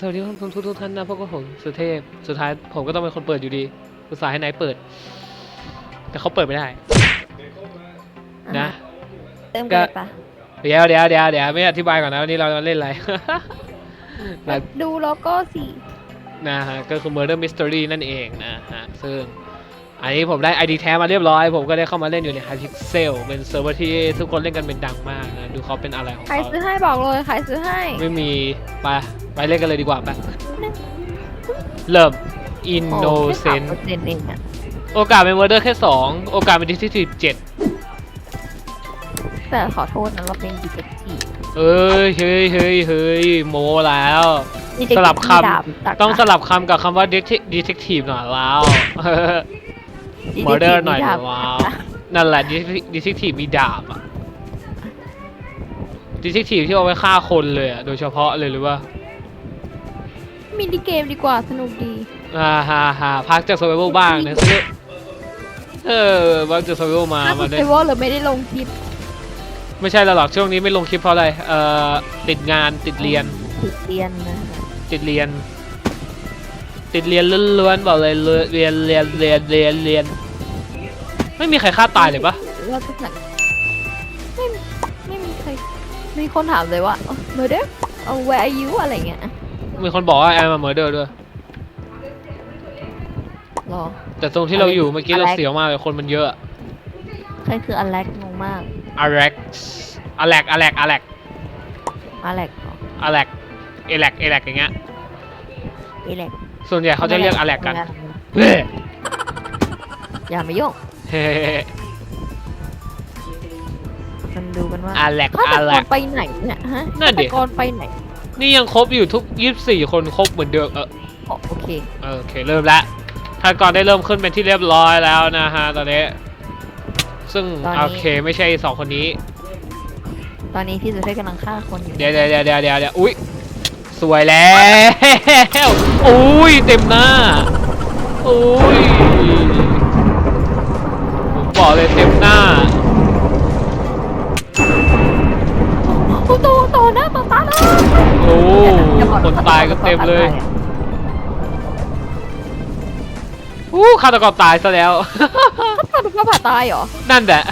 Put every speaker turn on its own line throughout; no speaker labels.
สวัสดีท่านผู้ชมทุกๆท่านนะพวกบผมสุเทพ สุดท้ายผมก็ต้องเป็นคนเปิดอยู่ดีอุตส่าห์ให้นายเปิด แต่เขาเปิดไม่ได้ นะ
เริ่มกันเลยปะ
เดี๋ยวเดี๋ยวเดี๋ยวเดี๋ยวไม่อธิบายก่อนนะวันนี้เราเล่นอะไรนะ
ดูโลโก้สิ
นะฮะก็คือ Murder Mystery นั่นเองนะฮะซึ่ง อันนี้ผมได้ ID แท้มาเรียบร้อย ผมก็ได้เข้ามาเล่นอยู่ใน Hypixel เป็นเซิร์ฟเวอร์ที่ทุกคนเล่นกันเป็นดังมากนะ ดูเขาเป็นอะไรของ
ใคร
เขา
ซื้อให้บอกเลยใครซื้อให้
ไม่มี ไป ไปเล่นกันเลยดีกว่าไปเริ่ม
โอ้
Innocent
แค่สามเปอร์เซ็นต์เองอะ
โอกาสเป็น Murder แค่ 2 โอกาสเป็น Detective 7
แต่ขอโทษนะเราเป็นดีเทคทีฟ
เอ้ยเฮ้ยเฮ้ยเฮ้ยโมแล้ว
ดีเทค
สลับคำ
ดาบตัก
ต้องสลับคำกับคำว่า Detec- Detective หน่อยแล้ว Murder หน่อยว้าวนั่นแหละ Detec- Detective มีดาบอะ Detective ที่เอาไว้ฆ่าคนเลยอะโดยเฉพาะเลยหรือว่า
มินิเกมดีกว่าสนุกดี
อ่าฮ่าฮ่าพักจาก Survival บ้างนะซื้อเออพักจาก Survival มา
ถ้า
มา
ส
ได้
เตเวอร์หรือไม่ได้ลงคลิป
ไม่ใช่แล้วหรอกช่วงนี้ไม่ลงคลิปเพราะอะไรเอ่อติดงานติดเรียน
ติดเรียนนะ
ติดเรียน ติดเรียนล้วนๆบอกเลยเรียนเรียนเรียนเรียนเรียน ไม่มีใครฆ่าตายเลยปะ
เราจะสั่งไม่ไม่มีใครมีคนถามเลยว่าเมอร์เดอร์เอา where are you อะไรเงี้ย
มีคนบอกว่าแอมมาเมอร์เดอร์ด้วย
รอ
แต่ตรงที่เราอยู่เมื่อกี้เรา
อะไร
เสียวมากเลยคนมันเยอะ
ใครคืออเล็กงงมาก
อเล็กอเล็กอเล็กอเล็ก
อเล็กเหรอ
อเล็กเอเล็กเอเล็กอย่างเงี้ย
อเล็ก
ส่วนใหญ่เขาจะเรียกอเล็กกัน
ทำงา
เฮ้ย
อย่ามายุ่ง
เฮ้ย
มันดูกันว่า
อเล็ก
ฆา
อ
ตก
เล็
ร
ก
ไปไหนเนี่ยฮะ
นั่นดิ
ฆาตกรไปไหน
นี่ยังครบอยู่ทุก24คนครบเหมือนเดิมเออ
อ๋อโอเค
เออโอเคเริ่มแล้วท่านก่อนได้เริ่มขึ้นเป็นที่เรียบร้อยแล้วนะฮะตอนนี้ ซึ่ง
ตอนนี้
โอเคไม่ใช่สองคนนี้
ตอนนี้พี่สุเทพกำลังฆ่าคนอยู่
เดี๋ยวเดี๋ยวเดี๋ยวเดี๋ยวเดี๋ยวเดี๋ยวอุ้ย สวยแล้วอุ้ยเต็มหน้าอุ้ยผมบอกเลยเต็มหน้า
โอ้โตโตหน้าต่อตาเลย
โอ้
อย่บอก
คนตายก็เต็มเลย
ฆาตกรตายอะ
อู้ฆาตกรตายซะแล้ว
ฆาตกรผ่าตายเหรอ
นั่นแหละ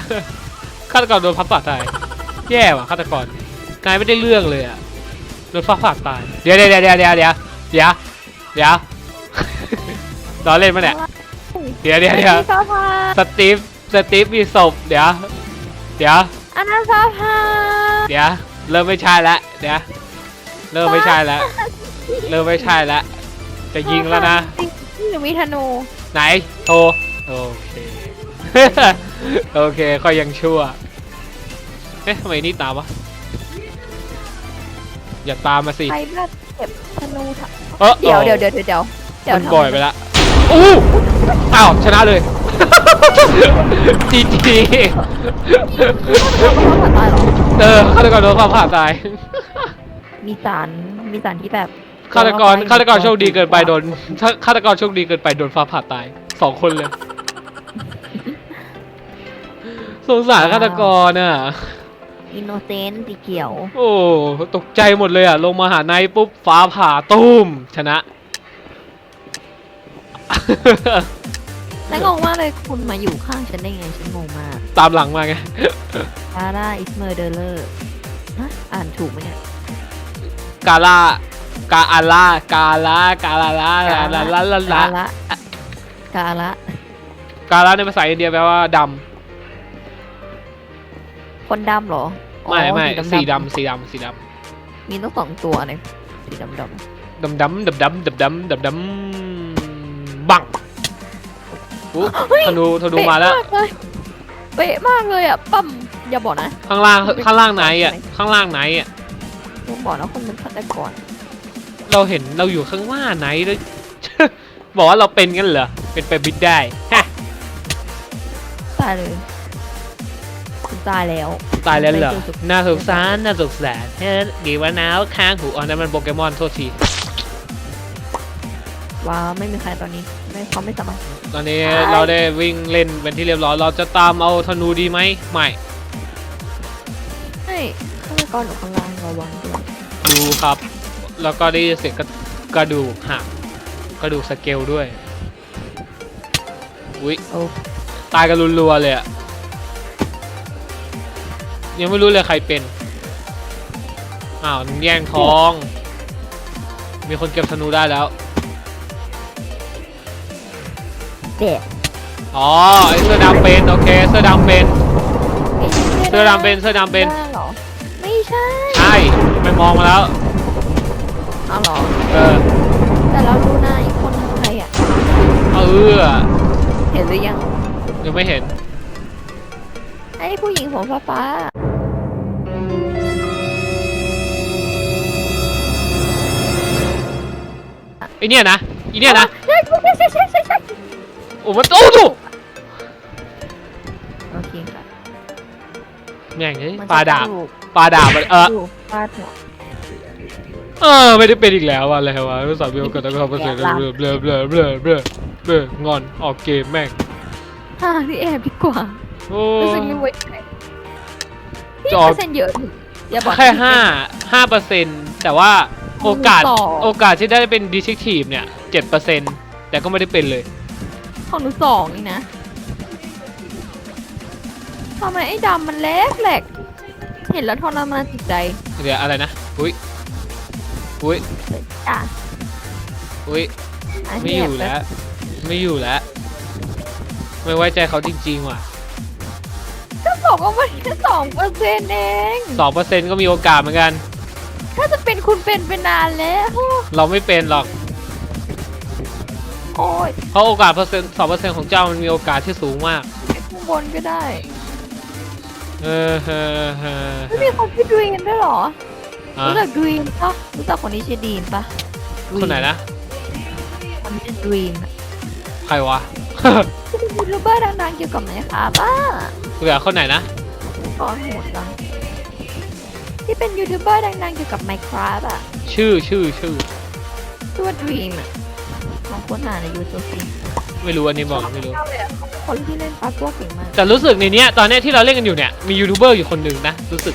ฆาตกรโดนพับปากตาย แย่ว่ะฆาตกรนายไม่ได้เรื่องเลยอะ โดนฟ้าผ่าตาย เดี๋ยวเดี๋ยวเดี๋ยวเดี๋ยวเดี๋ยวเดี๋ยวเดี๋ยวล้อเล่นปะเนี่ย เดี๋ยวเดี๋ยวเดี๋ยว
อันนั้นสภา
สตีฟสตีฟมีศพเดี๋ยว เดี๋ยว
อันนั้นสภา
เดี๋ยว เริ่มไม่ใช่แล้วเดี๋ยว เริ่มไม่ใช่แล้ว เริ่มไม่ใช่แล้ว จะยิงแล้วนะ
นี่หนูมีธนู
ไหนโทรโอเค โอเคก็ยังชั่ว เอ๊ะทำไมนี่ตามวะ อย่าตามมาสิ
ใครบ้าเก็บธนูค่ะ
เออ
เดี๋ยวเดี๋ยวเดี๋ยวเดี๋ยวเดี๋ยวเดี๋ยว
มันบ่อยไปละอู้อ้าวชนะเลยจีจี
ทำไมเขาผ่าตายเหรอ
เออฆาตกรโดนฟ้าผ่าตาย
มีสารมีสารที่แบบ
ฆาตกรฆาตกรโชคดีเกินไปโดนฆาตกรโชคดีเกินไปโดนฟ้าผ่าตายสองคนเลย สงสารฆาตกรน่ะ
อินโนเซนต์สีเขียว
โอ้ตกใจหมดเลยอะ ลงมาหาในปุ๊บฟ้าผ่าตุ้มชนะ
แล้วงงมากเลยคุณมาอยู่ข้างฉันได้ไง ฉันงงมาก
ตามหลังมาไง
คาร่าอิสเมอร์เดอร์เลอร์อ่านถูกไหมเนี่ย
กาลากาอาลากาลากาลาลากาลาลาลาลากา
ละ กาละ
กาลาในภาษาอินเดียแปลว่าด
คนดำเหรอำอ๋อ
ไม่ไม่
ๆ
สีดำสีดำสีด
มีต้องสองตัวเนี่ยสีดำดำำ
ดำดำดำดำดำดำดำดำบังอู้ธนูธนูมาแล้ว
เป๊ะมากเลยอะปั๊มอย่าบอกนะ
ข้างล่างข้างล่างไหนอะข้างล่างไหนอะ
อย่าบอกนะคนเป็นฆาตกร
เราเห็นเราอยู่ข้างล่างไหนเลย บอกว่าเราเป็นกันเหรอเป็นไปบิดได้ฮะ
ตายเลยคุณ ตายแล้ว
ตายแล้วเหรอ
ไม่เจอสุด
น่าสงสารน่าสงสารเฮ้ยกีวะนาวค้างหูอ๋อนั่นมันโปเกมอนโทษที
ว้าวไม่มีใครตอนนี้ไม่เขาไม่สามารถ
ตอนนี้
ใช่
เราได้วิ่งเล่นเป็นที่เรียบร้อย เราจะตามเอาธนูดีไหมไม่
ให้ฆาตกรอยู่ข้างล่างระวังด้วย
ดูครับ แล้วก็ได้ยินเสียงกระกระดูกหักกระดูกสเกลด้วย อุ้ย
โอ้
ตายกันรัวๆเลยอะ ยังไม่รู้เลยใครเป็น อ้าวแย่งทอง มีคนเก็บธนูได้แล้ว
เด็ก
อ๋อไอเสื้อดำเป็น โอเค เสื้อดำเป็น เสื้อดำเป็นเสื้อดำเป็น
ได้เหรอ ไม่ใช่
ใช่ไปมองมาแล้ว
เอาเหรอ
เออ
แต่เรารู้นะอีกคนคือใครอะ
เออ
เห็นหรือยัง
ยังไม่เห็น
ไอ้ผู้หญิงผมฟ้าฟ้า
ไอ เนี่ยนะอีเนี่ยนะ
ใช่ใช่ใช่ใช่ใช่ใช่
โอ้มันโอ้ดู
โอเคค่ะ
แม่งเอ้ย
มันจะ
ปลาดาบ
ถูก
ปลาดาบมันเออ
ถูกปลาถูก
เออไม่ได้เป็นอีกแล้วอะไรวะไม่สอนวิวกันแล้วก็เปอร์เซ็นต์เบลอเบลอเบลอเบลอเบลอเบลองอนออกเกมแม่ง
ฮ่าพี่แอบดีกว่า
โอ้
รู้สึกยังไงพี่
จอ
เปอร์เซ็นต์เยอะถึงอย่าบอก
แค่ห้าห้าเปอร์เซ็นต์แต่ว่า โอกาส
ต่อ
โอกาสที่ได้เป็นดีเทคทีฟเนี่ยเจ็ดเปอร์เซ็นต์แต่ก็ไม่ได้เป็นเลย
ของหนูสองนี่นะทำไมไอ้ดำมันเล็กแหลกเห็นแล้วทรมานจิตใจ
เดี๋ยวอะไรนะ อุ้ย อุ้ย
จ้ะ
อุ้ย
น
ไม่
นี้
อยู่แล้ว ไม่อยู่แล้ว ไม่ไว้ใจเขาจริงๆว่ะ
ก็บอกว่ามันแค่สองเปอร์เซ็นต์เอง
สองเปอร์เซ็นต์ก็มีโอกาสเหมือนกัน
ถ้าจะเป็นคุณเป็นเป็นนานแล้ว
เราไม่เป็นหรอก
โอ้ย
เพราะโอกาสเปอร์เซ็นต์สองเปอร์เซ็นต์ของเจ้ามันมีโอกาสที่สูงมาก
ไปข้างบนก็ได้
เออเออเออ
ไม่มีคนชื่อดรีนด้วยเหรอ
อะ
รู้จักดรีนปะรู้จักคนนี้ชื่อดีนปะ
คนไหนนะ
คนนี้ชื่อดรีน
ใครวะ
ที่เป็นยูทูบเบอร์ดังๆเกี่ยวกับไหนคะป้า
เหลือคนไหนนะ
ก่อนหมดจัง ที่เป็นยูทูบเบอร์ดังๆเกี่ยวกับ Minecraft อะ
ชื่อชื่อชื่อ
ชื่อว่า Dream อะลองค้นหาใน YouTube สิ
ไม่รู้อันนี้บอกไม่รู้
คนที่เล่นปลาตัวเก่งมาก
แต่รู้สึกในเนี้ยตอนเนี้ยที่เราเล่นกันอยู่เนี่ยมียูทูบเบอร์อยู่คนหนึ่งนะรู้สึก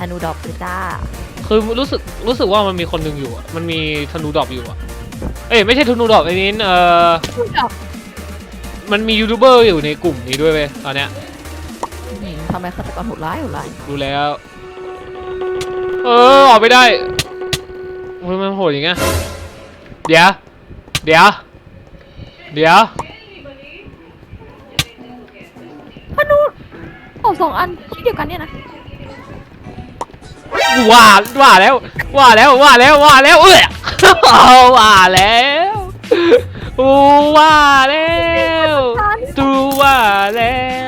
อนุดอกเลยจ้า
คือรู้สึกรู้สึกว่ามันมีคนหนึ่งอยู่อะมันมีธนูดรอปอยู่อะเอ้ยไม่ใช่ธนูดรอปไอ้นี้เออ
อนุดอก
มันมียูทูบเบอร์อยู่ในกลุ่มนี้ด้วยเว้ยตอนเนี้ย
ทำไมฆาตกรโหดร้ายโหดร้าย
ดูแล้ว เออออกไม่ได้โอ้ยมันโหดอย่างเงี้ยเดี๋ยว เดี๋ยว เดี๋ยว
พนุโอ้สองอันที่เดียวกันเนี่ยนะ
ว่าว่าแล้ว ว่าแล้วว่าแล้วว่าแล้วเอ้ยเอาว่าแล้วอูว่าแล้วตูว่าแล้ว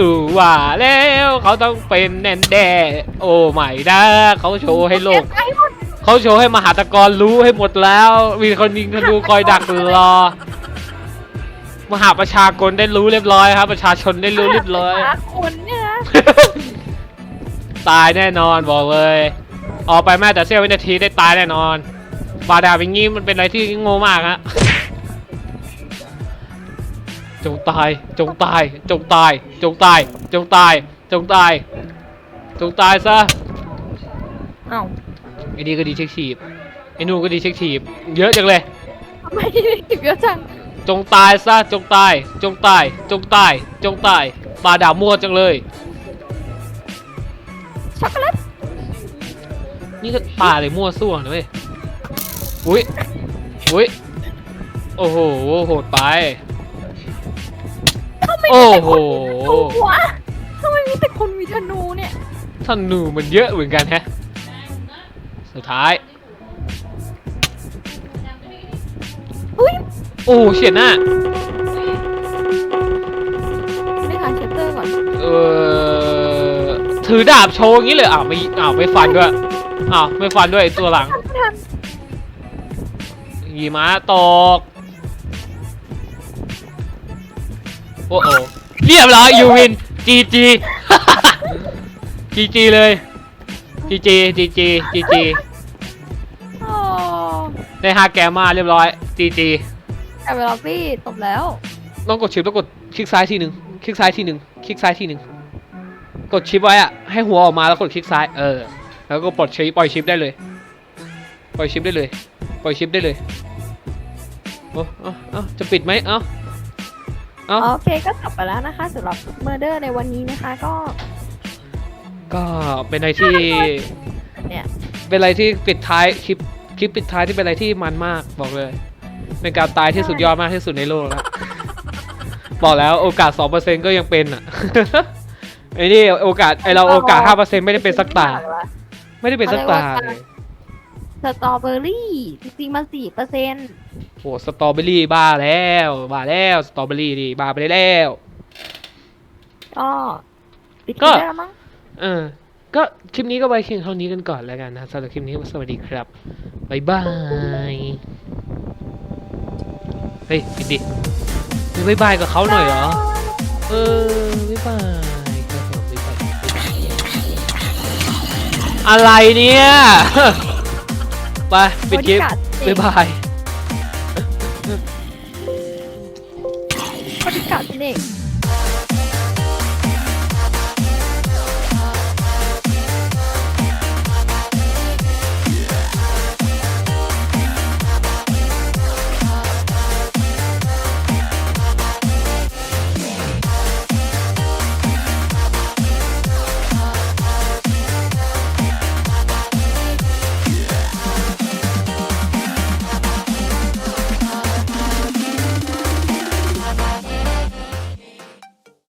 ตูว่าแล้วเขาต้องเป็นแน่แน่โอ้ไม่นะเขาโชว์ให้โลก เขาโชว์ให้มหาตะกรรู้ให้หมดแล้ว มีคนยิงธนูคอยดักรอ มหาประชากรได้รู้เรียบร้อยครับ ประชาชนได้รู้เรียบร้อย
คนเนี่ยนะ
ตายแน่นอนบอกเลย ออกไปแม้แต่เสี้ยววินาทีได้ตายแน่นอน บาดาบอย่างงี้มันเป็นอะไรที่โง่มากฮะ จงตาย จงตาย จงตาย จงตาย จงตาย จงตาย จงตายซะ
เอ้า
ไอ้นี่ก็ดีเช็คทีบไอ้นู่นก็ดีเช็คทีบเยอะจังเลย
ทำไมถึงเยอะจัง
จงตายซะ จงตาย จงตาย จงตาย จงตายบาดาบมั่วจังเลย
ช็อกโกแลต
นี่ก็ปลาเลยมั่วซั่วนะเว้ย อุ้ย อุ้ย โอ้โห โหดไป
ทำไม
โอ้
มีแต่
โห
คนมีธนูวะทำไมมีแต่คนมีธนูเนี่ย
ธนูมันเยอะเหมือนกันแฮะ สุดท้าย
อุ้ย
โอ้เฉียดหน้า
ไม่หาเชตเตอร์ก่อน
เออถือดาบโชว์อย่างนี้เลย อ้าวไม่ อ้าวไม่ฟันด้วย อ้าวไม่ฟันด้วยไอ้ตัวหลัง
ทันทัน
ยีม้าตก โอ้โหเรียบร้อยยูวินจีจีจีจีเลยจีจีจีจีจีจี
โอ้
ได้ฮาแกมมาเรียบร้อยจีจี
แต่เวลาพี่ตบแล้ว
ต้องกดชิปต้องกดคลิกซ้ายทีหนึ่งคลิกซ้ายทีหนึ่งคลิกซ้ายทีหนึ่งกดชิปไว้อะให้หัวออกมาแล้วกดคลิกซ้ายเออแล้วก็ปลดชิปปล่อยชิปได้เลยปปล่อยชิปได้เลยปล่อยชิปได้เลยโอ้เอาเอาจะปิดไหมเอา เอา
โอเคก็จบไปแล้วนะคะสำหรับ Murder ในวันนี้นะคะก็
ก็เป็นอะไรที่
เนี่ย
เป็นอะไรที่ปิดท้ายคลิปคลิปปิดท้ายที่เป็นอะไรที่มันมากบอกเลย เป็นการตายที่สุดยอดมากที่สุดในโลกแล้วบอกแล้วโอกาสสองเปอร์เซ็นก็ยังเป็นอะ ไอ้นี่โอกาสไอเราโอกาสห้าเปอร์เซ็นไม่ได้เป็นสักตา ไม่ได้เป็นสักตาเลย
สตรอเบอรี่จริงๆมันสี่เปอร์เซ็นต์
โอ้สตรอเบอรี่บ้าแล้วบ้าแล้วสตรอเบอรี่ดิบ้าไปได้แล้ว
ก็ปิด
ก็
คลิปได้แล้วมั้ง
เออ ก็คลิปนี้ก็ไว้เพียงเท่านี้กันก่อนแล้วกันนะสำหรับคลิปนี้สวัสดีครับบ๊ายบายเฮ้ยปิดดิมีบ๊ายบายกับเขาหน่อยเหรอเออบ๊ายบายครับผมบ๊ายบายอะไรเนี่ยไปปิดคลิป
บริการ
บ๊ายบาย